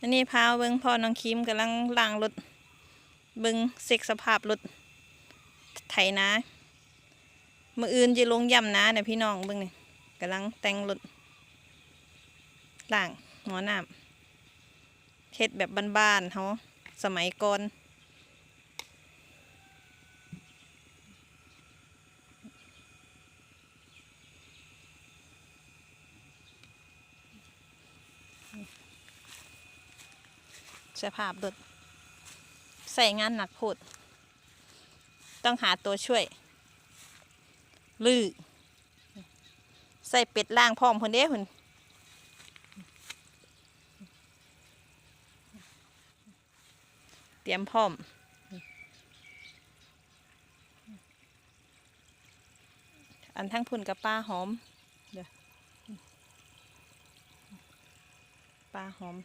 อันนี้พาวเบิงพ่อน้องคิมกำลังล้างรถเบิงเซ็กสภาพรถไถนามืออื่นจะลงย่ำนาเนี่ยพี่น้องเบิงนี่กำลังแต่งรถล้างหมอน้ำเฮ็ดแบบบ้านๆเขาสมัยก่อน สภาพรถใส่งานหนักโพดต้องหาตัวช่วย ลือใส่เป็ดล่างพร้อมคนเด้คุณเตรียมพร้อม อันทั้งพุ่นกับปลาหอม เดี๋ยวปลาหอม